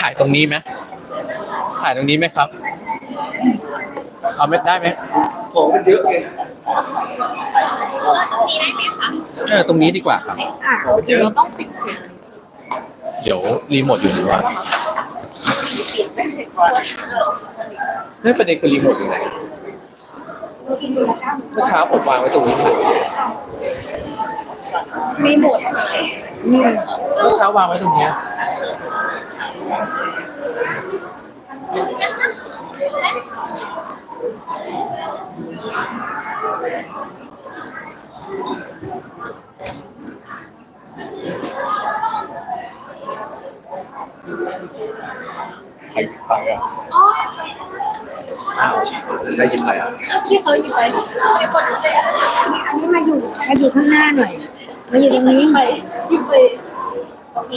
ถ่ายตรงนี้ไหมถ่ายตรงนี้ไหมครับ เอาไม่ได้ไหมของมันเยอะไงมีได้ไหมคะเออตรงนี้ดีกว่าครับ อะเราต้องปิดเสียงเดี๋ยวรีโมทอยู่หรือว่าปิดไปเลยไม่ประเด็นคือรีโมทอยู่ไหนเมื่อเช้าผมวางไว้ตรงนี้ค่ะมีหมดเลยเมื่อเช้าวางไว้ตรงเนี้ย ใครหยิบ ไปอะอ๋ออ้าวได้ยินไปอะที่เขาหยิบไปเดี๋ยวกดเลยอันนี้มาอยู่มาอยู่ข้างหน้าหน่อย มาอยู่ตรงนี้ไปหยิบไปโอเค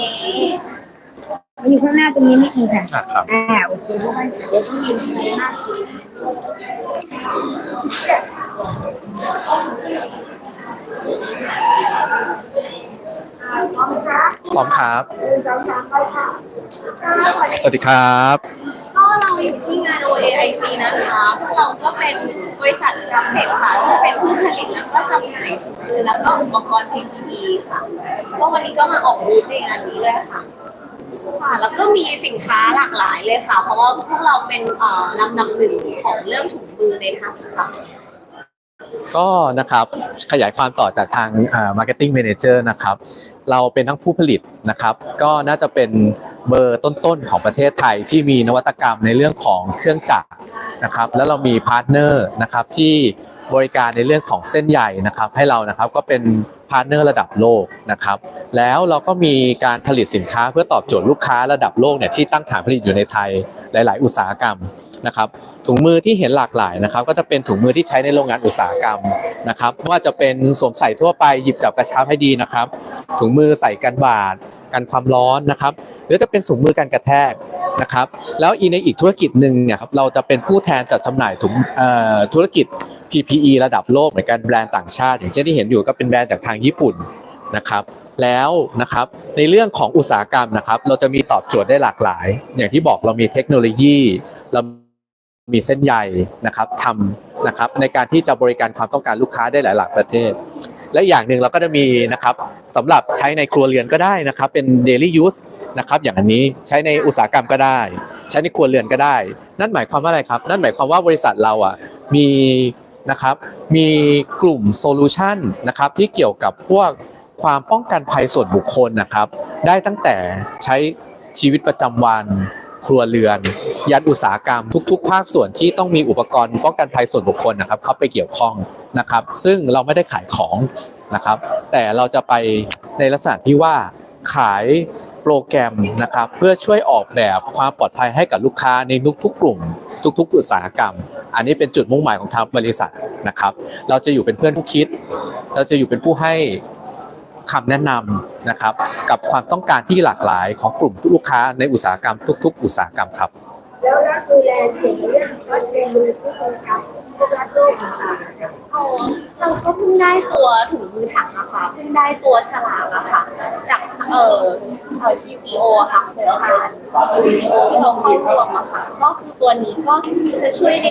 มาอยู่ข้างหน้าตรงนี้นิดนึงค่ะอะครับอ่าโอเคเพราะว่าเดี๋ยวต้องยื นในหน้าสิพร้อมครับสองสามไปค่ะสวัสดีครับ ก็เราอยู่ที่งาน OAIC นะคะ พวกเราก็เป็นบริษัทรับเทคค่ะซึ่งเป็นผู้ผลิตแล้วก็จำหน่ายถุงมือแล้วก็อุปกรณ์ PPE ค่ะก็วันนี้ก็มาออกบูธในงานนี้เลยค่ะ ค่ะแล้วก็มีสินค้าหลากหลายเลยค่ะ เพราะว่าพวกเราเป็นเอ่อลำดับหนึ่งของเรื่องถุงมือในไทยค่ะ ก็นะครับขยายความต่อจากทางอ่า marketing manager นะครับ เราเป็นทั้งผู้ผลิตนะครับ ก็น่าจะเป็นเบอร์ต้นๆของประเทศไทยที่มีนวัตกรรมในเรื่องของเครื่องจักรนะครับ แล้วเรามีพาร์ทเนอร์นะครับที่ บริการในเรื่องของเส้นใหญ่นะครับให้เรานะครับก็เป็นพาร์เนอร์ระดับโลกนะครับแล้วเราก็มีการผลิตสินค้าเพื่อตอบโจทย์ลูกค้าระดับโลกเนี่ยที่ตั้งฐานผลิตอยู่ในไทยหลาย ๆ อุตสาหกรรมนะครับถุงมือที่เห็นหลากหลายนะครับ ก็จะเป็นถุงมือที่ใช้ในโรงงานอุตสาหกรรมนะครับไม่ว่าจะเป็นสวมใส่ทั่วไปหยิบจับกระชับให้ดีนะครับ ถุงมือใส่กันบาด กันความร้อนนะครับหรือจะเป็นถุงมือกันกระแทกนะครับ แล้วอีในอีกธุรกิจหนึ่งเนี่ยครับเราจะเป็นผู้แทนจัดจำหน่ายถุงธุรกิจ PPE ระดับโลกเหมือนกันแบรนด์ต่างชาติ อย่างเช่นที่เห็นอยู่ก็เป็นแบรนด์จากทางญี่ปุ่นนะครับแล้วนะครับในเรื่องของอุตสาหกรรมนะครับ เราจะมีตอบโจทย์ได้หลากหลาย อย่างที่บอกเรามีเทคโนโลยีเรามีเส้นใยนะครับทำนะครับในการที่จะบริการความต้องการลูกค้าได้หลายๆประเทศ และอย่างหนึ่งเราก็จะมีนะครับสำหรับใช้ในครัวเรือนก็ได้นะครับ เป็น daily use นะครับอย่างอันนี้ใช้ในอุตสาหกรรมก็ได้ ใช้ในครัวเรือนก็ได้ นั่นหมายความว่าอะไรครับ นั่นหมายความว่าบริษัทเราอะมีนะครับมีกลุ่มโซลูชันนะครับที่เกี่ยวกับพวกความป้องกันภัยส่วนบุคคลนะครับ ได้ตั้งแต่ใช้ชีวิตประจำวัน ครัวเรือน ยันอุตสาหกรรม ทุก ๆ ภาคส่วนที่ต้องมีอุปกรณ์ป้องกันภัยส่วนบุคคลนะครับเข้าไปเกี่ยวข้องนะครับ ซึ่งเราไม่ได้ขายของนะครับ แต่เราจะไปในลักษณะที่ว่าขายโปรแกรมนะครับ เพื่อช่วยออกแบบความปลอดภัยให้กับลูกค้าในทุกๆกลุ่ม ทุก ๆ อุตสาหกรรม อันนี้เป็นจุดมุ่งหมายของทางบริษัทนะครับ เราจะอยู่เป็นเพื่อนผู้คิด เราจะอยู่เป็นผู้ให้ คำแนะนำนะครับกับความต้องการที่หลากหลายของกลุ่มลูกค้าในอุตสาหกรรมทุก ๆ อุตสาหกรรมครับ แล้วรัฐดูแลเกี่ยวกับเรื่องวัสดุมือผู้คนกับพวกรัฐโลกต่างๆ ก็เพิ่งได้ตัวถุงมือถักนะคะเพิ่งได้ตัวฉลากอะค่ะ จากเอ่อเอ่อ TGO อะค่ะโครงการ TGO ที่เราเข้าร่วมอะค่ะก็คือตัวนี้ก็จะช่วยใน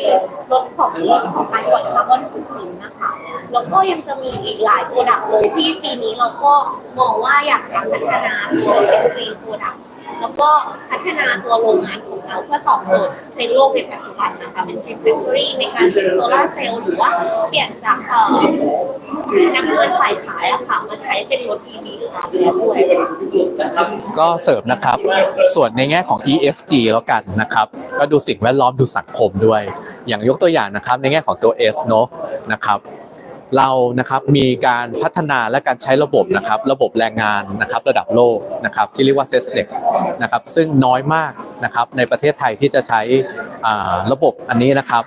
ลดของเรื่องของการปล่อยคาร์บอนฟุตพิ้นนะคะแล้วก็ยังจะมีอีกหลายโปรดักต์เลยที่ปีนี้เราก็มองว่าอยากจะพัฒนาตัวเป็นกรีนโปรดักต์ แล้วก็พัฒนาตัวโรงงานของเราเพื่อตอบโจทย์ในโลกในปัจจุบันนะคะ เป็นเทคโนโลยีในการเป็นโซลาร์เซลล์หรือว่าเปลี่ยนจากเอ่อน้ำเงินฝ่ขายอะค่ะมาใช้เป็นรถ EV ค่ะด้วยก็เสริมนะครับ ส่วนในแง่ของ ESG แล้วกันนะครับ ก็ดูสิ่งแวดล้อมดูสังคมด้วย อย่างยกตัวอย่างนะครับในแง่ของตัว S เนอะนะครับ เรานะครับมีการพัฒนาและการใช้ระบบนะครับระบบแรงงานนะครับระดับโลกนะครับที่เรียกว่า s e s n e c นะครับซึ่งน้อยมากนะครับในประเทศไทยที่จะใช้อ่าระบบอันนี้นะครับ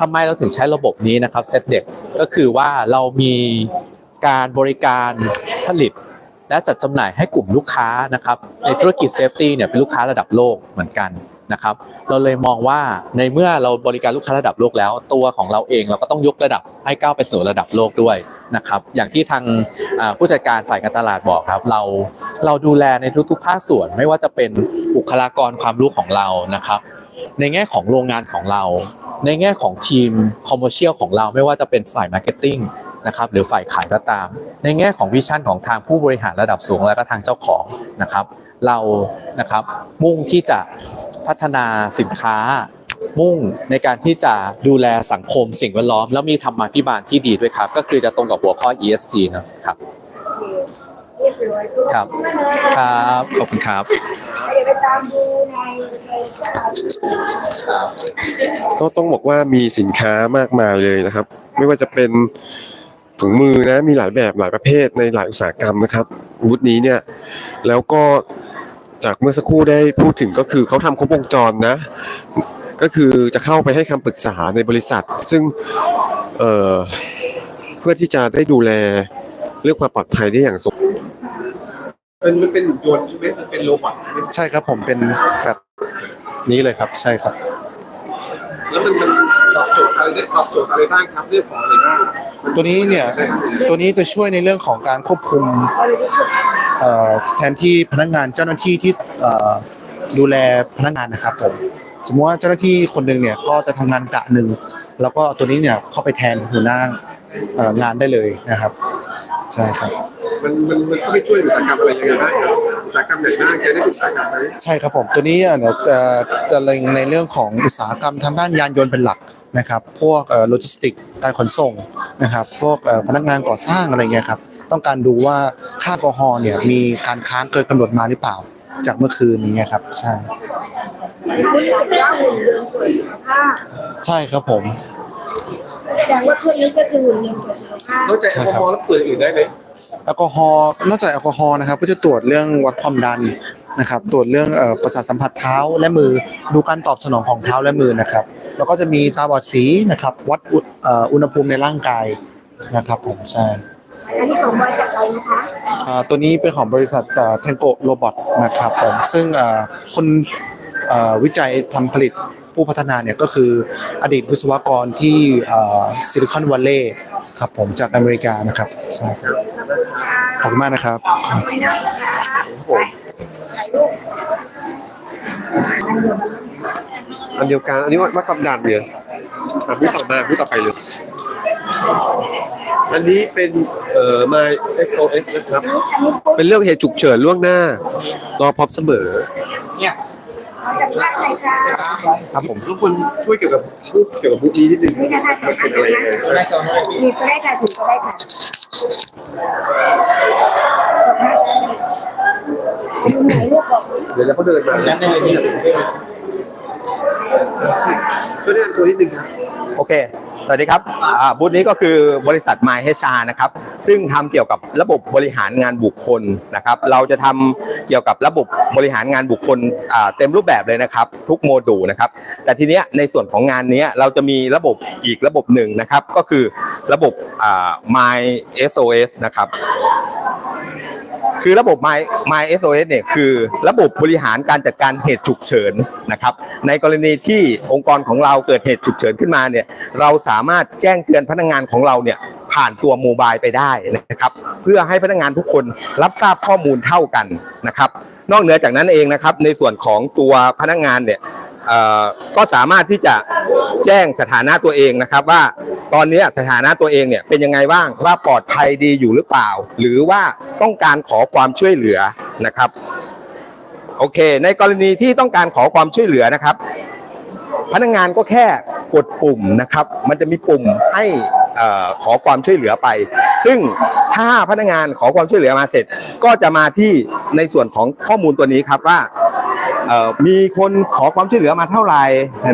ทำไมเราถึงใช้ระบบนี้นะครับ s e t n e c ก็คือว่าเรามีการบริการผลิตและจัดจำหน่ายให้กลุ่มลูกค้านะครับในธุรกิจเซฟตี้เนี่ยเป็นลูกค้าระดับโลกเหมือนกัน นะครับ เราเลยมองว่าในเมื่อเราบริการลูกค้าระดับโลกแล้ว ตัวของเราเองเราก็ต้องยกระดับให้ก้าวไปสู่ระดับโลกด้วยนะครับ อย่างที่ทางผู้จัดการฝ่ายการตลาดบอกครับ เราเราดูแลในทุกๆภาคส่วน ไม่ว่าจะเป็นบุคลากรความรู้ของเรานะครับ ในแง่ของโรงงานของเรา ในแง่ของทีมคอมเมอร์เชียลของเราไม่ว่าจะเป็นฝ่ายมาร์เก็ตติ้งนะครับหรือฝ่ายขายก็ตาม ในแง่ของวิชั่นของทางผู้บริหารระดับสูง และก็ทางเจ้าของนะครับ เรานะครับมุ่งที่จะ พัฒนาสินค้า มุ่งในการที่จะดูแลสังคมสิ่งแวดล้อม แล้วมีธรรมาภิบาลที่ดีด้วยครับ ก็คือจะตรงกับหัวข้อ ESG นะครับเรียบร้อยครับครับขอบคุณครับเดี๋ยวไปตามดูในโซเชียลก็ต้องบอกว่ามีสินค้ามากมายเลยนะครับ ไม่ว่าจะเป็นถุงมือนะมีหลายแบบหลายประเภทในหลายอุตสาหกรรมนะครับวุฒนี้เนี่ยแล้วก็ จากเมื่อสักครู่ได้พูดถึงก็คือเขาทำครบวงจรนะ ก็คือจะเข้าไปให้คำปรึกษาในบริษัท ซึ่งเอ่อเพื่อที่จะได้ดูแลเรื่องความปลอดภัยได้อย่างสมเป็นมันเป็นหุ่นยนต์ใช่ไหมมันเป็นโรบอทใช่ไหมใช่ครับผมเป็นแบบนี้เลยครับ ใช่ครับ แล้วมันมัน ตอบโจทย์อะไรได้ตอบโจทย์อะไรบ้างครับเรื่องของอะไรบ้างตัวนี้เนี่ยตัวนี้จะช่วยในเรื่องของการควบคุมเอ่อแทนที่พนักงานเจ้าหน้าที่ที่เอ่อดูแลพนักงานนะครับผมสมมติว่าเจ้าหน้าที่คนหนึ่งเนี่ยก็จะทำงานกะหนึ่งแล้วก็เอาตัวนี้เนี่ยเข้าไปแทนหัวหน้าเอ่องานได้เลยนะครับ ใช่ครับ มันมันมันก็ไปช่วยอุตสาหกรรมอะไรยังไงบ้างครับอุตสาหกรรมไหนบ้างแกได้อุตสาหกรรมไหมใช่ครับผมตัวนี้อะเนี่ยจะจะเล็งในเรื่องของอุตสาหกรรมทางด้านยานยนต์เป็นหลัก นะครับ พวกโลจิสติกการขนส่งนะครับ พวกเอ่อพนักงานก่อสร้างอะไรเงี้ยครับ ต้องการดูว่าค่าแอลกอฮอล์เนี่ยมีการค้างเกินกำหนดมาหรือเปล่า จากเมื่อคืนอย่างเงี้ยครับ ใช่คุณเห็นว่าหุ่นยนต์ตรวจสุขภาพใช่ครับผมแสดงว่าเครื่องนี้ก็คือหุ่นยนต์ตรวจสุขภาพนอกจากแอลกอฮอล์แล้วเปิดอย่างอื่นได้ไหมแอลกอฮอล์นอกจากแอลกอฮอล์นะครับ ก็จะตรวจเรื่องวัดความดัน นะครับตรวจเรื่องเอ่อประสาทสัมผัสเท้าและมือดูการตอบสนองของเท้าและมือนะครับแล้วก็จะมีตาบอดสีนะครับ วัดอุณเอ่ออุณหภูมิในร่างกายนะครับผมใช่อันนี้ของบริษัทอะไรนะคะอ่าตัวนี้เป็นของบริษัทเทนโกโรบอทนะครับผมซึ่งอ่าคนอ่าวิจัยทำผลิตผู้พัฒนาเนี่ยก็คืออดีตวิศวกรที่ซิลิคอนวัลเลย์ครับผมจากอเมริกานะครับใช่ครับขอบคุณมากนะครับ อันเดียวกัน อันนี้วัดความดันเนี่ยอะพูดต่อมาพูดต่อไปเลย อันนี้เป็นเอ่อ My SOS นะครับอันนี้ปุ๊บเป็นเรื่องเหตุฉุกเฉินล่วงหน้า รอพร้อมเสมอขอสัมภาษณ์หน่อยค่ะครับผมทุกคนช่วยเกี่ยวกับพูดเกี่ยวกับพูดนี้นิดนึงนี่นะคะสัมัมนภาเป็ษนณ์อะไรนะยังไงคะมีก็ได้ค่ะถือก็ได้ค่ะสัมภาษณ์ได้เไหนลูกบอกเดี๋ยวเขาเดินมายันได้เลยที่ช่วยแนะนำตัวนิดนึงครับ โอเค สวัสดีครับบูธนี้ก็คือบริษัท My HR นะครับ ซึ่งทำเกี่ยวกับระบบบริหารงานบุคคลนะครับ เราจะทำเกี่ยวกับระบบบริหารงานบุคคลเต็มรูปแบบเลยนะครับ ทุกโมดูลนะครับ แต่ทีเนี้ยในส่วนของงานนี้เราจะมีระบบอีกระบบหนึ่งนะครับ ก็คือระบบอ่า My SOS นะครับ คือระบบ My My SOS เนี่ยคือระบบบริหารการจัดการเหตุฉุกเฉินนะครับ ในกรณีที่องค์กรของเราเกิดเหตุฉุกเฉินขึ้นมาเนี่ยเราสามารถแจ้งเตือนพนักงานของเราเนี่ยผ่านตัวโมบายไปได้นะครับ เพื่อให้พนักงานทุกคนรับทราบข้อมูลเท่ากันนะครับ นอกเหนือจากนั้นเองนะครับ ในส่วนของตัวพนักงานเนี่ย ก็สามารถที่จะแจ้งสถานะตัวเองนะครับ ว่าตอนนี้สถานะตัวเองเนี่ยเป็นยังไงบ้างว่าปลอดภัยดีอยู่หรือเปล่า หรือว่าต้องการขอความช่วยเหลือนะครับโอเค ในกรณีที่ต้องการขอความช่วยเหลือนะครับ พนักงานก็แค่กดปุ่มนะครับ มันจะมีปุ่มให้อ่อขอความช่วยเหลือไป ซึ่งถ้าพนักงานขอความช่วยเหลือมาเสร็จ ก็จะมาที่ในส่วนของข้อมูลตัวนี้ครับว่า มีคนขอความช่วยเหลือมาเท่าไหร่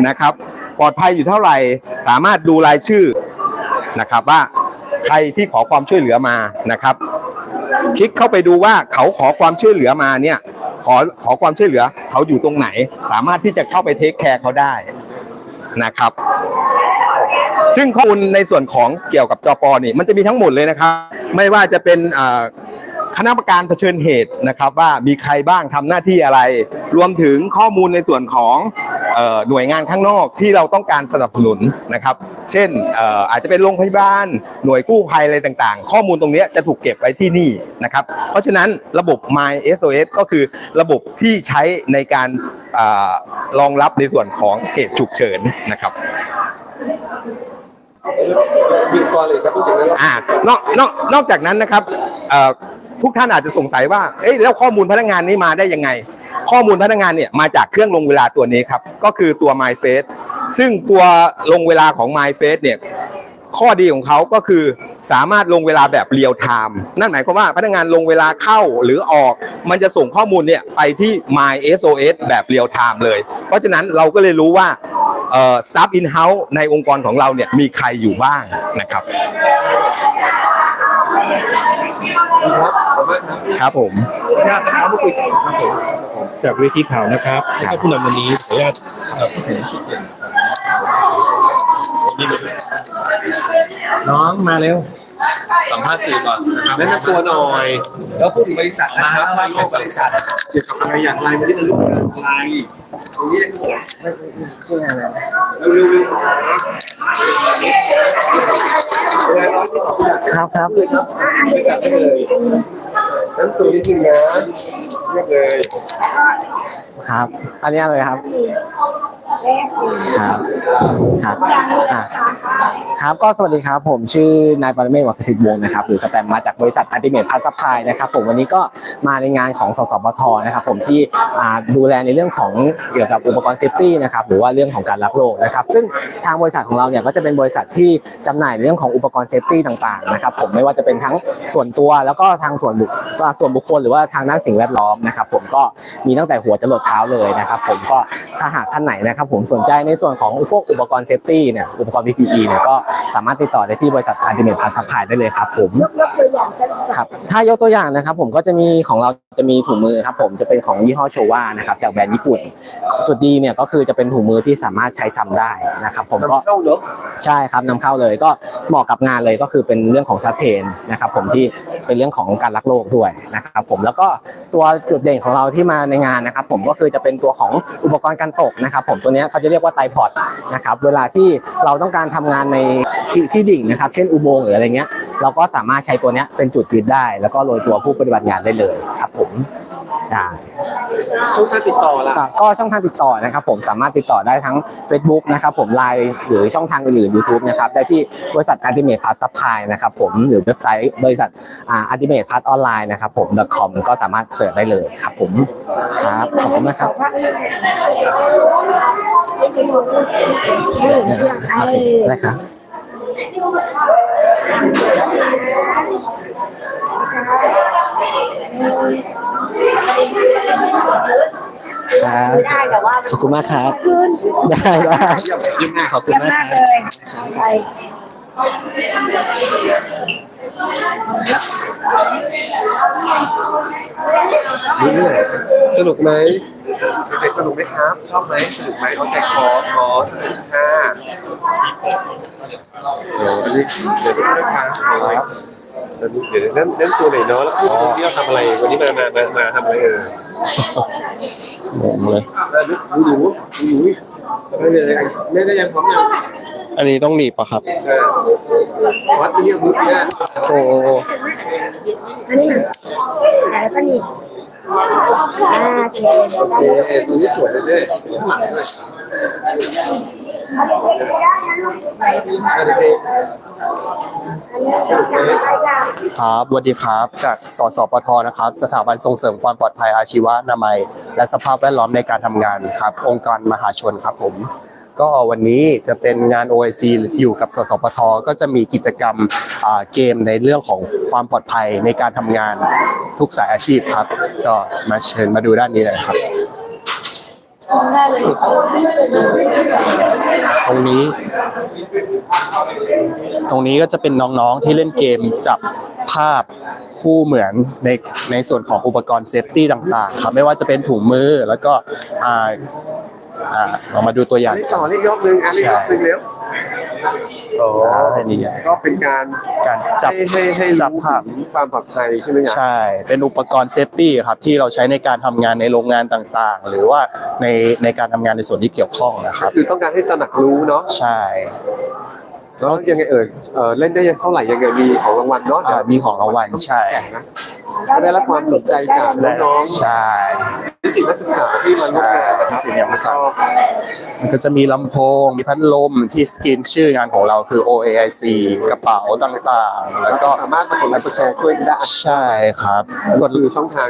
นะครับ ปลอดภัยอยู่เท่าไหร่ สามารถดูรายชื่อนะครับว่าใครที่ขอความช่วยเหลือมานะครับ คลิกเข้าไปดูว่าเขาขอความช่วยเหลือมาเนี่ยขอขอความช่วยเหลือเขาอยู่ตรงไหน สามารถที่จะเข้าไปเทคแคร์เขาได้นะครับ ซึ่งข้อมูลในส่วนของเกี่ยวกับจอปอนี่มันจะมีทั้งหมดเลยนะครับ ไม่ว่าจะเป็นอ่า คณะกรรมการเผชิญเหตุนะครับว่ามีใครบ้างทำหน้าที่อะไร รวมถึงข้อมูลในส่วนของเอ่อหน่วยงานข้างนอกที่เราต้องการสนับสนุนนะครับ เช่นเอ่ออาจจะเป็นโรงพยาบาล หน่วยกู้ภัยอะไรต่างๆ ข้อมูลตรงเนี้ยจะถูกเก็บไว้ที่นี่นะครับ เพราะฉะนั้นระบบ My SOS ก็คือระบบที่ใช้ในการอารองรับในส่วนของเหตุฉุกเฉินนะครับบินก่อนเลยครับพูดถึงนั้นอ่านอกนอกนอกจากนั้นนะครับเอ่อ ทุกท่านอาจจะสงสัยว่าเอ้ยแล้วข้อมูลพนักงานนี้มาได้ยังไง ข้อมูลพนักงานเนี่ยมาจากเครื่องลงเวลาตัวนี้ครับก็คือตัว MyFace ซึ่งตัวลงเวลาของ MyFace เนี่ยข้อดีของเขาก็คือสามารถลงเวลาแบบเรียลไทม์นั่นหมายความว่าพนักงานลงเวลาเข้าหรือออก มันจะส่งข้อมูลเนี่ยไปที่ My SOS แบบเรียลไทม์เลย เพราะฉะนั้นเราก็เลยรู้ว่าเอ่อซับอินเฮ้าในองค์กรของเราเนี่ยมีใครอยู่บ้างนะครับ ครับขอบคุณมากครับครับผมจากเวทีข่าวนะครับแล้วก็ผู้นำวันนี้ขออนุญาตเอ่อพูดถึงน้องมาเร็ว สัมภาษณ์สื่อก่อนนะครับแนะนำตัวหน่อย แล้วพูดถึงบริษัทนะครับว่าเป็นบริษัทเกี่ยวกับอะไรอย่างไรไม่ได้เป็นลูกงานอะไรตรงนี้ชื่ออะไรเร็วเร็วเร็วเวลาน้อยที่สองอย่างครับครับเลยครับบริษัทได้เลยนั่นตัวนิดนึงนะเรียบเลย ครับ อันนี้อะไร ครับครับครับอะครับก็สวัสดีครับ ผมชื่อนายปรเมศวัฒถิตวงศ์นะครับหรือสแตมมาจากบริษัทอัลติเมทพัสพายนะครับผมวันนี้ก็มาในงานของสสปทนะครับผมที่อ่าดูแลในเรื่องของเกี่ยวกับอุปกรณ์เซฟตี้นะครับหรือว่าเรื่องของการรักโลกนะครับซึ่งทางบริษัทของเราเนี่ยก็จะเป็นบริษัทที่จำหน่ายในเรื่องของอุปกรณ์เซฟตี้ต่างๆนะครับผมไม่ว่าจะเป็นทั้งส่วนตัวแล้วก็ทางส่วนบุคส่วนบุคคลหรือว่าทางด้านสิ่งแวดล้อมนะครับผมก็มีตั้งแต่หัวจรดเท้าเลยนะครับผมก็ถ้าหากท่านไหนนะครับผมสนใจในส่วนของพวกอุปกรณ์เซฟตี้เนี่ยอุปกรณ์ PPE เนี่ยก็สามารถติดต่อได้ที่บริษัทอัลติเมทพาสพายได้เลยครับผมยกยกตัวอย่างสั้นๆครับถ้ายกตัวอย่างนะครับผมก็จะมีของเราจะมีถุงมือครับผมจะเป็นของยี่ห้อโชว่านะครับจากแบรนด์ญี่ปุ่นจุดดีเนี่ยก็คือจะเป็นถุงมือที่สามารถใช้ซ้ำได้นะครับผมก็เข้าเนอะใช่ครับนำเข้าเลยก็เหมาะกับงานเลยก็คือเป็นเรื่องของซัสเทนนะครับผมที่เป็นเรื่องของการรักโลกด้วยนะครับผมแล้วก็ตัวจุดเด่นของเราที่มาในงานนะครับผมก็คือจะเป็นตัวของอุปกรณ์การตกนะครับผมตัวเนี้เขาจะเรียกว่าไตพอดนะครับเวลาที่เราต้องการทำงานในที่ที่ดิ่งนะครับ เช่นอุโมงค์หรืออะไรเงี้ย เราก็สามารถใช้ตัวนี้เป็นจุดยึดได้ แล้วก็โรยตัวผู้ปฏิบัติงานได้เลยครับผม ได้ช่องทางติดต่อละครับก็ช่องทางติดต่อนะครับผมสามารถติดต่อได้ทั้ง Facebook นะครับผม Line หรือช่องทางอื่นๆ YouTube นะครับได้ที่บริษัท Ultimate Plus Supply นะครับผมหรือเว็บไซต์บริษัทอ่า Ultimate Plus Online นะครับผม .com ก็สามารถเสิร์ชได้เลยครับผมครับขอบคุณนะครับ ไม่กินหมดไม่เหลืออย่างครับไรผมได้ครับ ครับได้แต่ว่าขอบคุณมากครับ ขึ้นได้ได้ขอบคุณเยี่ยมมากมากคเลรับยไปนี่นี่แหละสนุกไหมเด็กๆสนุกไหมครับชอบไหมสนุกไหมเขาแจกคอร์สคอร์สห้าโอ้อันนี้เดี๋ยวจะพูดนะครับครับ เดี๋ยวนั่นนั่นตัวไหนเนาะแล้วพูดตรงที่เราทำอะไรวันนี้มามามามาทำอะไรเออ งงเลยดูดูดูดูไม่เลยแม่ได้ยังพร้อมยังอันนี้ต้องหนีบปะครับ เออวัดที่เนี่ยมุดเนี่ยโอ้อันนี้หนึ่งแล้วก็นี่อ่าโอเค โอเคตัวนี้สวยเลยเนี่ยข้างหลังด้วย ครับสวัสดีครับ จากสสปทนะครับ สถาบันส่งเสริมความปลอดภัยอาชีวะนามัย และสภาพแวดล้อมในการทำงานครับ องค์การมหาชนครับผม ก็วันนี้จะเป็นงาน OIC อยู่กับสสปทก็จะมีกิจกรรมเกมในเรื่องของความปลอดภัยในการทำงานทุกสายอาชีพครับ ก็มาเชิญมาดูด้านนี้เลยครับ ตรงนี้ ตรงนี้ก็จะเป็นน้องๆที่เล่นเกมจับภาพคู่เหมือนในในส่วนของอุปกรณ์เซฟตี้ต่างๆครับไม่ว่าจะเป็นถุงมือแล้วก็ อ่าอ่าเรามาดูตัวอย่างเล่นต่อเล่นยกหนึ่งอะเล่นยกหนึ่งเร็วอ๋อได้นี่ก็เป็นการการจับให้ให้ให้จับรู้ภาพ ถึงความปลอดภัยใช่ไหมครับ ใช่ เป็นอุปกรณ์เซฟตี้ครับที่เราใช้ในการทำงานในโรงงานต่างๆ หรือว่าในในการทำงานในส่วนที่เกี่ยวข้องนะครับ คือต้องการให้ตระหนักรู้เนาะใช่ แล้วยังไงเอ่ยเอ่อเล่นได้ยังเท่าไหร่ยังไงมีของรางวัลเนาะอ่ามีของรางวัลใช่ แข่งนะ ก็ได้รับความสนใจจากน้องใช่ๆนิสิตนักศึกษาที่มาร่วมงานนิสิตนักศึกษามันก็จะมีลำโพง มีพัดลมที่สกรีนชื่องานของเราคือ OAIC กระเป๋าต่างๆ แล้วก็สามารถมากดไลค์กดแชร์ช่วยกันได้ใช่ครับกกดดคือช่องทาง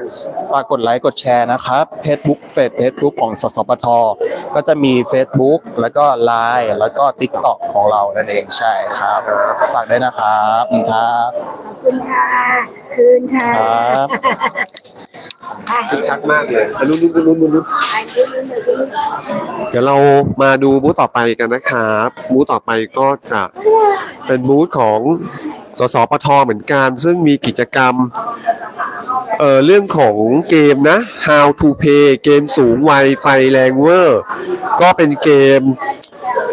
ฝากกดไลค์กดแชร์นะครับ Facebook เฟซ Facebook ของสสปทก็จะมี Facebook แล้วก็ Line แล้วก็ TikTok ของเรานั่นเองใช่ครับ ฝากด้วยนะครับขอบคุณครับ ขอบคุณค่ะ คืนค่ะครับคึกคักมากเลยอันนู้นนู้นนู้นนู้นนู้นไปคืนนึงเดี๋ยวคืนนึงเดี๋ยวเรามาดูบูธต่อไปกันนะครับบูธต่อไปก็จะเป็นบูธของสสปทเหมือนกัน ซึ่งมีกิจกรรมเอ่อเรื่องของเกมนะ How to Play เกมสูงไวไฟแรงเวอร์ ก็เป็นเกม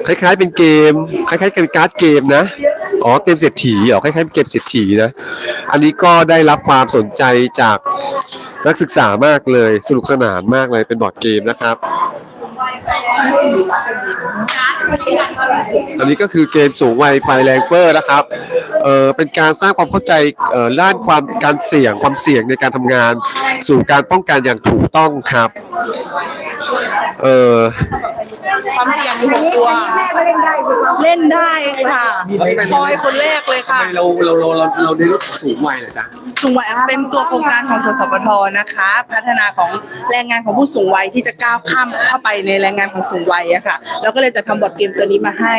คล้ายๆเป็นเกม คล้ายๆเป็นการ์ดเกมนะ อ๋อเกมเศรษฐีเหรอคล้ายๆเกมเศรษฐีนะ อันนี้ก็ได้รับความสนใจจากนักศึกษามากเลยสนุกสนานมากเลยเป็นบอร์ดเกมนะครับ อันนี้ก็คือเกมสูงไวไฟแรงเฟอร์นะครับเออเป็นการสร้างความเข้าใจเอ่อด้านความการเสี่ยงความเสี่ยงในการทำงาน สู่การป้องกันอย่างถูกต้องครับเออ ความเสี่ยงมีหกตัวเล่นได้ค่ะพลอยคนแรกเลยค่ะเราเราเราเราเราได้รถสูงไวเหรอจ๊ะสูงวัยเป็นตัวโครงการของสสปทนะคะ พัฒนาของแรงงานของผู้สูงวัยที่จะก้าวข้ามเข้าไปในแรงงานของสูงวัยอะค่ะเราก็เลยจะทำบอร์ดเกมตัวนี้มาให้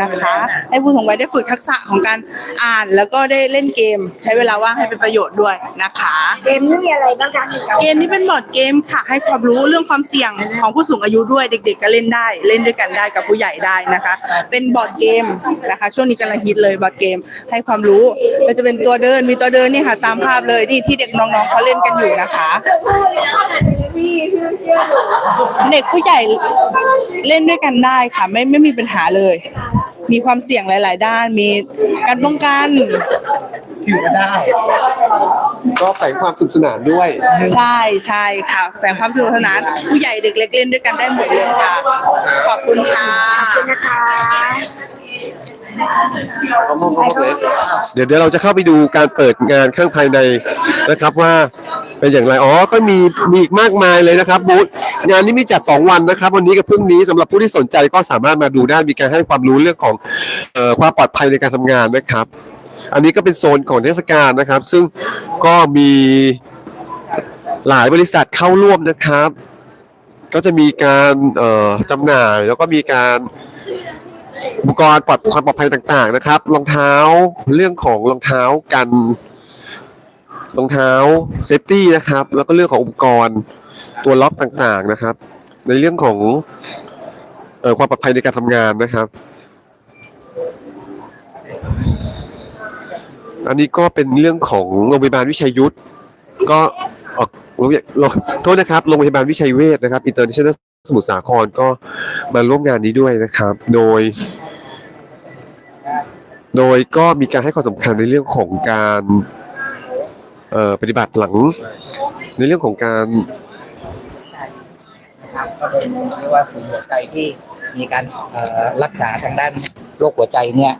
นะคะ ให้ผู้สูงวัยได้ฝึกทักษะของการอ่าน แล้วก็ได้เล่นเกม ใช้เวลาว่างให้เป็นประโยชน์ด้วยนะคะ เกมนี้มีอะไรบ้างคะเกมนี้เป็นบอร์ดเกมค่ะ ให้ความรู้เรื่องความเสี่ยงของผู้สูงอายุด้วยเด็ก ๆ ก็เล่นได้เล่น่นด้วยกันได้กับผู้ใหญ่ได้นะคะ เป็นบอร์ดเกมนะคะ ช่วงนี้กำลังฮิตเลยบอร์ดเกมให้ความรู้ก็จะเป็นตัวเดินมีตัวเดินนี่ค่ะ ตามภาพเลยนี่ที่เด็กน้องๆเขาเล่นกันอยู่นะคะเด็กผู้ใหญ่เล่นด้วยกันได้ค่ะ ไม่ไม่มีปัญหาเลย มีความเสี่ยงหลาย ๆ ด้านมีการป้องกัน ถือก็ได้ ก็แฝงความสนุกสนานด้วย ใช่ใช่ค่ะแฝงความสนุกสนานผู้ใหญ่เด็กเล็กเล่นด้วยกันได้หมดเลยค่ะ ขอบคุณค่ะนะคะเดี๋ยวเดี๋ยวเราจะเข้าไปดูการเปิดงานข้างภายในนะครับว่าเป็นอย่างไร อ๋อ ก็มีมีอีกมากมายเลยนะครับบูธงานนี้มีจัด 2 วันนะครับ วันนี้กับพรุ่งนี้สำหรับผู้ที่สนใจก็สามารถมาดูได้มีการให้ความรู้เรื่องของเอ่อความปลอดภัยในการทำงานนะครับ อันนี้ก็เป็นโซนของเทศกาลนะครับ ซึ่งก็มีหลายบริษัทเข้าร่วมนะครับ ก็จะมีการจำหน่าย แล้วก็มีการอุปกรณ์ปลอดความปลอดภัยต่างๆนะครับรองเท้าเรื่องของรองเท้ากันรองเท้าเซฟตี้นะครับ แล้วก็เรื่องของอุปกรณ์ตัวล็อกต่างๆนะครับ ในเรื่องของออความปลอดภัยในการทำงานนะครับ อันนี้ก็เป็นเรื่องของโรงพยาบาลวิชัยยุทธก็ออกโรงพยาโรงโทษนะครับโรงพยาบาลวิชัยเวชนะครับอินเตอร์เนชั่นแนลสมุทรสาครก็มาร่วมงานนี้ด้วยนะครับ โดย โดยก็มีการให้ความสำคัญในเรื่องของการเอ่อปฏิบัติหลัง ในเรื่องของการก็เป็นเรียกว่าศูนย์หัวใจที่มีการรักษาทางด้านโรคหัวใจเนี่ย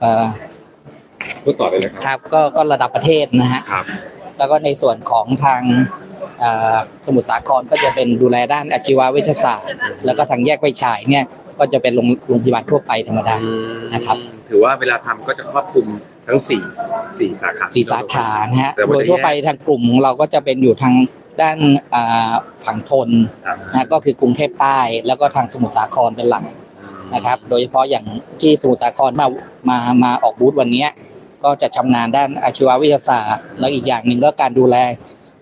เอ่อ พูดต่อเลยนะครับครับก็ก็ระดับประเทศนะฮะครับ แล้วก็ในส่วนของทางเอ่อสมุทรสาครก็จะเป็นดูแลด้านอาชีววิทยาศาสตร์ แล้วก็ทางแยกไปฉายเนี่ยก็จะเป็นโรงโรงพยาบาลทั่วไปธรรมดานะครับ ถือว่าเวลาทำก็จะครอบคลุมทั้งสี่สี่สาขาสีสาขานะฮะแต่โดว่ายจะทั่วไปแยกทางกลุ่มของเราก็จะเป็นอยู่ทางด้านอ่าฝั่งทนครับนะฮะก็คือกรุงเทพใต้ แล้วก็ทางสมุทรสาครเป็นหลักนะครับ โดยเฉพาะอย่างที่สมุทรสาครมามามาออกบูธวันเนี้ย ก็จะชำนาญด้านอาชีววิทยาศาสตร์ แล้วอีกอย่างหนึ่งก็การดูแล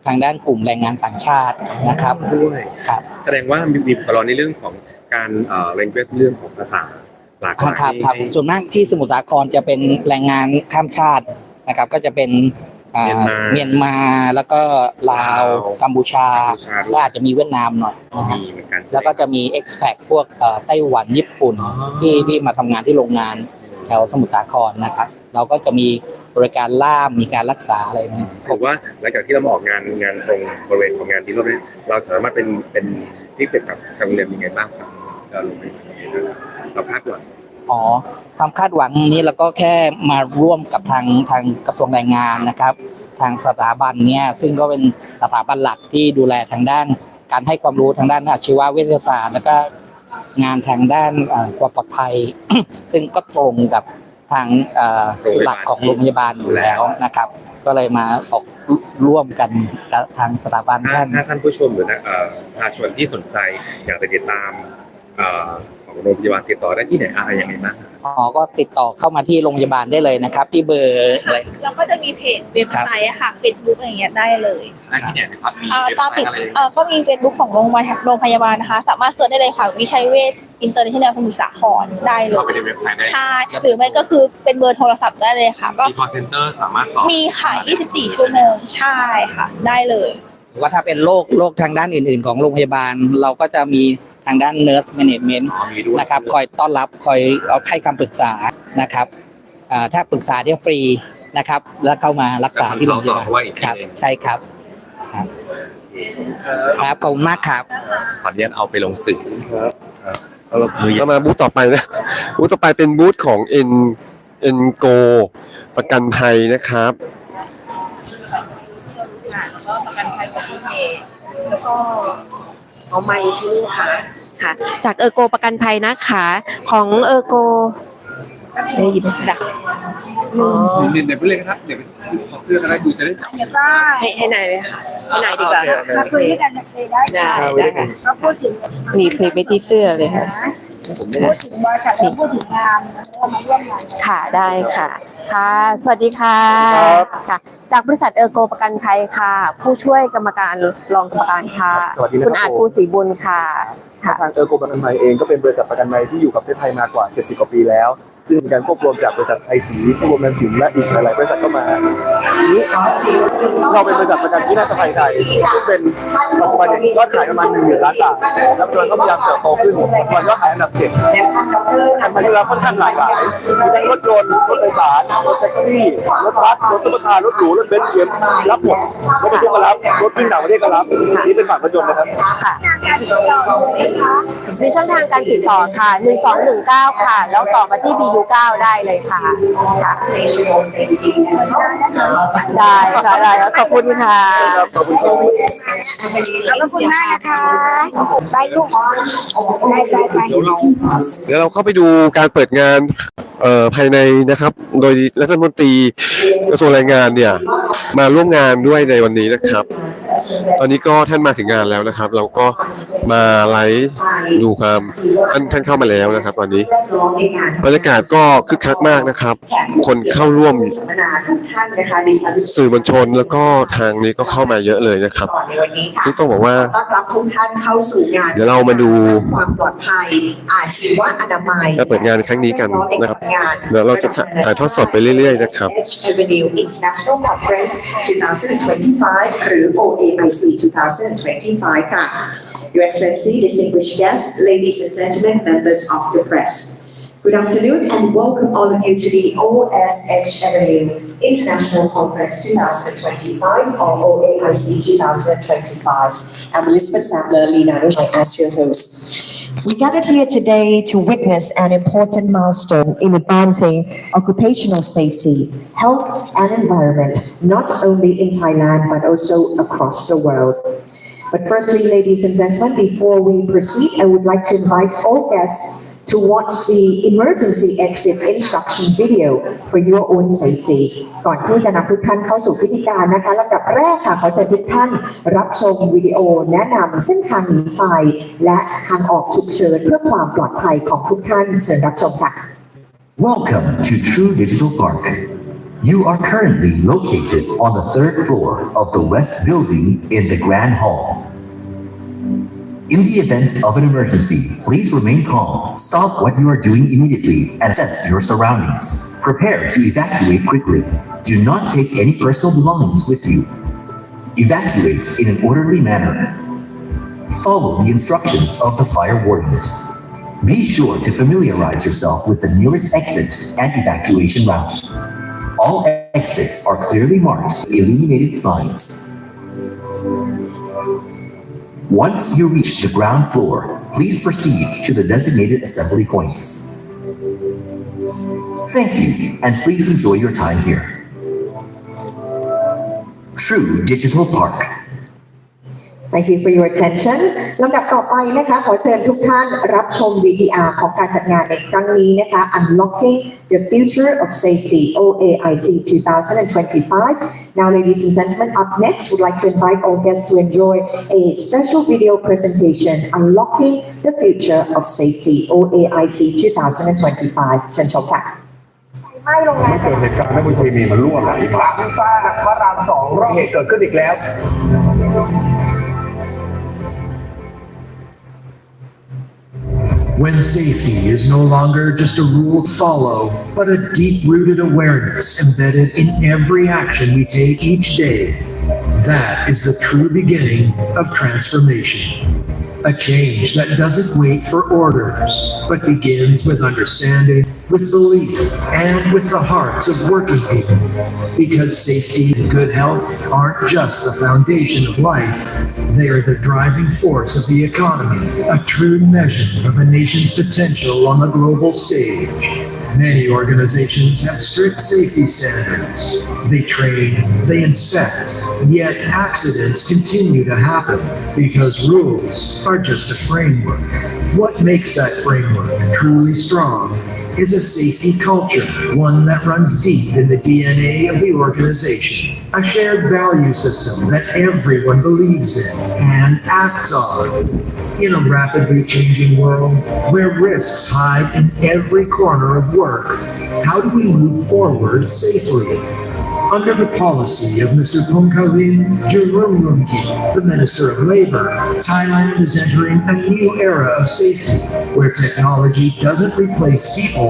ทางด้านกลุ่มแรงงานต่างชาตินะครับด้วยครับแสดงว่ามีมีตลอดในเรื่องของการเอ่อเรียนเรื่องของภาษาหลากหครัลาบยครับครับให้ส่วนมากที่สมุทรสาครจะเป็นแรงงานข้ามชาตินะครับ ก็จะเป็นอ่าเมียนมาแล้วก็ลาวกัมพูชาและอาจจะมีเวียดนามหน่อยนะฮะมีเหมือนกันแล้วก็จะมี expat พวกเอ่อไต้หวันญี่ปุ่นที่ที่มาทำงานที่โรงงานอืแถวสมุทรสาครนะครับ เราก็จะมีบริการล่ามมีการรักษาอะไรเนี่ยผมว่าหลังจากที่เรามาออกงานงานตรงบริเวณของงานที่รอบนี้เราสามารถเป็นเป็นที่เป็นกับทางโรงเรียนยังไงบ้างครับเราลงไปยังไงบ้างครับเราคาดหวังอ๋อความคาดหวังนี้เราก็แค่มาร่วมกับทางทางกระทรวงแรงงานนะครับ ทางสถาบันเนี่ยซึ่งก็เป็นสถาบันหลักที่ดูแลทางด้าน การให้ความรู้ทางด้านอาชีววิทยาศาสตร์ แล้วก็งานทางด้านเอ่อความปลอดภัย ซึ่งก็ตรงกับ ทางหลักของโรงพยาบาลอยู่แล้วนะครับ ก็เลยมาออกร่วมกันกับทางสถาบันท่านถ้าท่านผู้ชมหรือนะประชาชนที่สนใจอยากจะติดตาม ของโรงพยาบาลติดต่อได้ที่ไหนอะไรยังไงบ้างครับอ๋อก็ติดต่อเข้ามาที่โรงพยาบาลได้เลยนะครับ ที่เบอร์อะไร แล้วก็จะมีเพจเว็บไซต์อะค่ะเฟซบุ๊กอะไรอย่างเงี้ยได้เลยได้ที่ไหนนะครับมีอ่าเว็บตามไซติดต์อะไรยังไง เอ่อก็มีเฟซบุ๊กของโรงพยาบาลโรงพยาบาลนะคะ สามารถเสิร์ชได้เลยค่ะ วิชัยเวชอินเตอร์เนชั่นแนลสมุทรสาครได้เลเข้ายไปในเว็บไซต์ได้ใช่หรือไม่ก็คือเป็นเบอร์โทรศัพท์ได้เลยค่ะ ก็มี call center สามารถต่อมีค่ะ 24 ชั่วโมงใช่ค่ะ ได้เลย หรือว่าถ้าเป็นโรคโรคทางด้านอื่น ๆ ของโรงพยาบาล เราก็จะมี ทางด้าน nurse management อ๋อมีด้วยนะครับคอยต้อนรับคอยเอาให้คำปรึกษานะครับอ่าถ้าปรึกษาเนี่ยฟรีนะครับ แล้วเข้ามารักษาที่โรงพยาบาลก็ consult ต่อว่าอีกทีครับหนึ่ง ใช่ครับครับครับขอบคุณมากครับ ขออนุญาตเอาไปลงสื่อครับเอามือเรามาบูธต่อไปนะ บูธต่อไปเป็นบูธของเอ็นเอ็นโกประกันภัยนะครับ แล้วก็ประกันภัยของพี่เมย์แล้วก็เอาไม้ใช่ไหมคะ ค่ะ จากเออโกประกันภัยนะคะ ของเออโกได้ยินไหมดักอ๋อเดี๋ยวเดี๋ยวไปเลยครับเดี๋ยวไปขอเสื้อกันได้ดูจะได้ให้ให้นายเลยค่ะให้นายดีกว่ามาคุยด้วยกันเคยได้ได้ได้ค่ะก็พูดถึงหนีบหนีบไปที่เสื้อเลยค่ะ พูดถึงบริษัทแล้วพูดถึงงานแล้วก็มาร่วมงานกันค่ะได้ค่ะ ค่ะ สวัสดีค่ะค่ะ จากบริษัทเออร์โกประกันภัยค่ะ ผู้ช่วยกรรมการรองกรรมการค่ะ สวัสดีนะครับ คุณอาจภูศรีบุญค่ะ ค่ะ ทางเออร์โกประกันภัยเองก็เป็นบริษัทประกันภัยที่อยู่กับประเทศไทยมากว่า 70 กว่าปีแล้ว ซึ่งมีการควบรวมจากบริษัทไทยสีควบรวมนันสินและอีกหลายๆบริษัทเข้ามาทีนี้เราเป็นบริษัทประกันที่น่าสบายใจซึ่งเป็นปัจจุบันเนี่ยยอดขายประมาณ1หมื่นล้านบาทและปัจจุบันก็พยายามเติบโตขึ้นตอนยอดขายอันดับเจ็ดทำมาที่เราค่อนข้างหลากหลายมีทั้งรถยนต์รถโดยสารรถแท็กซี่รถบัสรถซุปเปอร์คาร์รถหรูรถเบนซ์เอ็มรับหมดรถบรรทุกก็รับรถวิ่งต่างประเทศก็รับนี่เป็นฝั่งรถยนต์นะครับค่ะมีช่องทางการติดต่อค่ะ1219 ค่ะ แล้วต่อมาที่ BU9 ได้เลยค่ะค่ะได้ค่ะได้แล้วขอบคุณค่ะขอบคุณมากนะคะได้ลูกได้ได้ไปเดี๋ยวเราเข้าไปดูการเปิดงานเอ่อภายในนะครับ โดยรัฐมนตรีกระทรวงแรงงานเนี่ย มาร่วมงานด้วยในวันนี้นะครับ ตอนนี้ก็ท่านมาถึงงานแล้วนะครับ เราก็มาไลฟ์ดูความท่านท่านเข้ามาแล้วนะครับ ตอนนี้บรรยากาศก็คึกคักมากนะครับ คนเข้าร่วมสื่อมวลชนแล้วก็ทางนี้ก็เข้ามาเยอะเลยนะครับซึ่งต้องบอกว่าต้อนรับทุกท่านเข้าสู่งานเดี๋ยวเรามาดูความปลอดภัยอาชีวะอนามัยการเปิดงานครั้งนี้กันนะครับเดี๋ยวเราจะถ่ายทอดสดไปเรื่อย ๆ นะครับ H Avenue International Conference 2025หรือ OAIC 2025 ค่ะ Your Excellency, distinguished guests, ladies and gentlemen, members of the press. Good afternoon and welcome all of you to the OSH Avenue International Conference 2025 or OAIC 2025. I'm Elizabeth Sadler, Leonardo, as your host. We gathered here today to witness an important milestone in advancing occupational safety, health and environment, not only in Thailand but also across the world. But firstly, ladies and gentlemen, before we proceed, I would like to invite all guests to watch the emergency exit instruction video for your own safety. ก่อนที่จะนำทุกท่านเข้าสู่พิธีการนะคะลำดับแรกค่ะขอเชิญทุกท่านรับชมวิดีโอแนะนำเส้นทางหนีไฟและทางออกฉุกเฉินเพื่อความปลอดภัยของทุกท่านเชิญรับชมค่ะ Welcome to True Digital Park. You are currently located on the third floor of the West Building in the Grand Hall. In the event of an emergency, please remain calm, stop what you are doing immediately, and assess your surroundings. Prepare to evacuate quickly. Do not take any personal belongings with you. Evacuate in an orderly manner. Follow the instructions of the fire wardens. Be sure to familiarize yourself with the nearest exit and evacuation route. All exits are clearly marked with illuminated signs. Once you reach the ground floor, please proceed to the designated assembly points. Thank you, and please enjoy your time here. True Digital Park. Thank you for your attention ลำดับต่อไปนะคะ ขอเชิญทุกท่านรับชม VTR ของการจัดงานในครั้งนี้นะคะ Unlocking the Future of Safety OAIC 2025 Now ladies and gentlemen up next would like to invite all guests to enjoy a special video presentation Unlocking the Future of Safety OAIC 2025 เชิญชมค่ะไม่ลงงานเกิดเหตุการณ์นักบุญเคมีมันรั่วไหลมาซ่าพระรามสองรอบเหตุเกิดขึ้นอีกแล้ว When safety is no longer just a rule to follow, but a deep rooted awareness embedded in every action we take each day, that is the true beginning of transformation. A change that doesn't wait for orders, but begins with understanding, with belief, and with the hearts of working people. Because safety and good health aren't just the foundation of life, they are the driving force of the economy, a true measure of a nation's potential on the global stage. Many organizations have strict safety standards. They train, they inspect, yet accidents continue to happen because rules are just a framework. What makes that framework truly strong is a safety culture, one that runs deep in the DNA of the organization, a shared value system that everyone believes in and acts on. In a rapidly changing world where risks hide in every corner of work, how do we move forward safely? Under the policy of Mr. Pongkalin Jurumrumgi, the Minister of Labor, Thailand is entering a new era of safety where technology doesn't replace people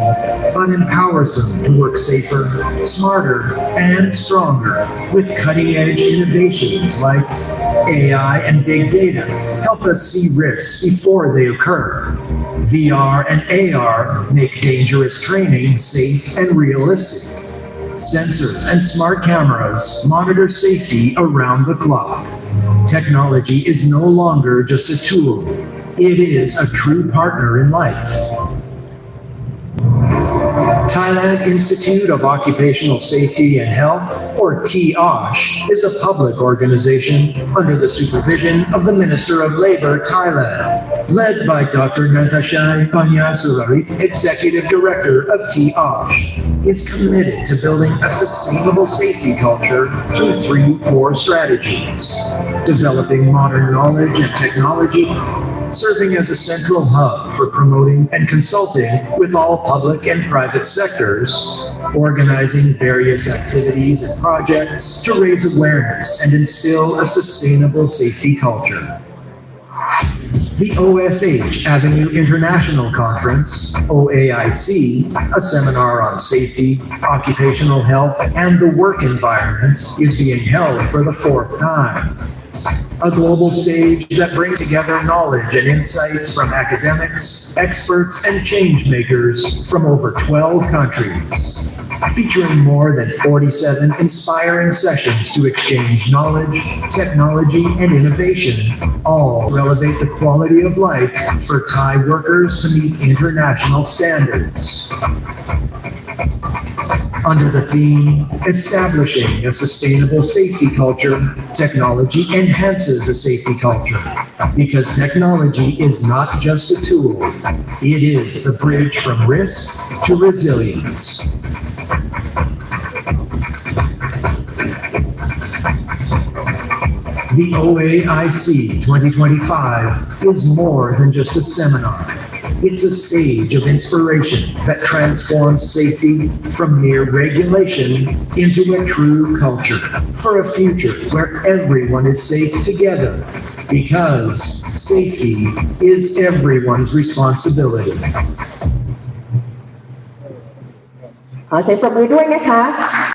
but empowers them to work safer, smarter, and stronger with cutting edge innovations like AI and big data help us see risks before they occur. VR and AR make dangerous training safe and realistic. Sensors and smart cameras monitor safety around the clock. Technology is no longer just a tool. It is a true partner in life. Thailand Institute of Occupational Safety and Health, or TOSH, is a public organization under the supervision of the Minister of Labor, Thailand, led by Dr. Natashai Panyasuri, Executive Director of TOSH, is committed to building a sustainable safety culture through three core strategies. Developing modern knowledge and technology, serving as a central hub for promoting and consulting with all public and private sectors, organizing various activities and projects to raise awareness and instill a sustainable safety culture. The OSH Avenue International Conference, OAIC, a seminar on safety, occupational health, and the work environment, is being held for the fourth time a global stage that brings together knowledge and insights from academics, experts, and change makers from over 12 countries. Featuring more than 47 inspiring sessions to exchange knowledge, technology, and innovation, all elevate the quality of life for Thai workers to meet international standards under the theme Establishing a Sustainable Safety Culture, technology enhances a safety culture. Because technology is not just a tool, it is the bridge from risk to resilience. The OAIC 2025 is more than just a seminar. It's a stage of inspiration that transforms safety from mere regulation into a true culture for a future where everyone is safe together because safety is everyone's responsibility. ขอเสียงปรบมือด้วยนะคะ